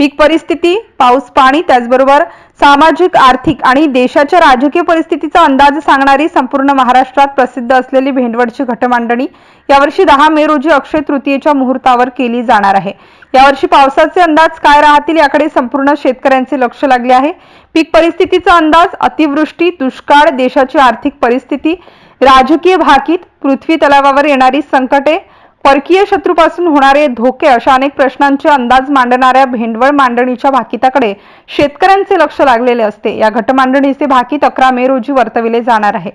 पीक परिस्थिती पाऊस पाणी त्याचबरोबर सामाजिक आर्थिक आणि देशाच्या राजकीय परिस्थितीचा अंदाज सांगणारी संपूर्ण महाराष्ट्रात प्रसिद्ध असलेली भेंडवडची घटमांडणी यावर्षी दहा मे रोजी अक्षय तृतीयेच्या मुहूर्तावर केली जाणार आहे. यावर्षी पावसाचे अंदाज काय राहतील याकडे संपूर्ण शेतकऱ्यांचे लक्ष लागले आहे. पीक परिस्थितीचा अंदाज अतिवृष्टी दुष्काळ देशाची आर्थिक परिस्थिती राजकीय भाकीत पृथ्वी तलावावर येणारी संकटे परकीय शत्रूपासून होणारे धोके अशा अनेक प्रश्नांचे अंदाज मांडणाऱ्या भेंडवळ मांडणीच्या भाकिताकडे शेतकऱ्यांचे लक्ष लागलेले असते. या घटमांडणीचे भाकीत अकरा मे रोजी वर्तविले जाणार आहे.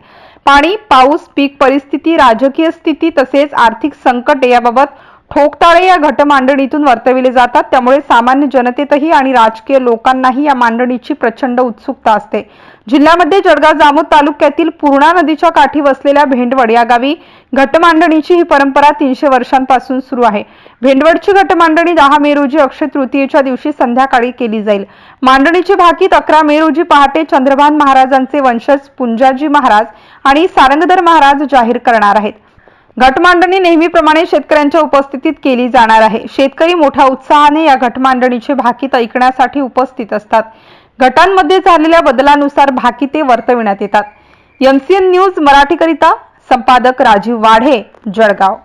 पाणी पाऊस पीक परिस्थिती राजकीय स्थिती तसेच आर्थिक संकटे याबाबत ठोकताळे या घटमांडणीतून वर्तविले जातात. त्यामुळे सामान्य जनतेतही आणि राजकीय लोकांनाही या मांडणीची प्रचंड उत्सुकता असते. जिल्ह्यामध्ये जळगाव जामोद तालुक्यातील पूर्णा नदीच्या काठी वसलेल्या भेंडवड या गावी घटमांडणीची ही परंपरा तीनशे वर्षांपासून सुरू आहे. भेंडवडची घटमांडणी दहा मे रोजी अक्षय तृतीयेच्या दिवशी संध्याकाळी केली जाईल. मांडणीची भाकीत अकरा मे रोजी पहाटे चंद्रभान महाराजांचे वंशज पुंजाजी महाराज आणि सारंगधर महाराज जाहीर करणार आहेत. घटमांडणी नेहमीप्रमाणे शेतकऱ्यांच्या उपस्थितीत केली जाणार आहे. शेतकरी मोठ्या उत्साहाने या घटमांडणीचे भाकीत ऐकण्यासाठी उपस्थित असतात. गटांमध्ये झालेल्या बदलानुसार भाकिते वर्तविण्यात येतात. एमसीएन न्यूज मराठीकरिता संपादक राजीव वाढे जळगाव.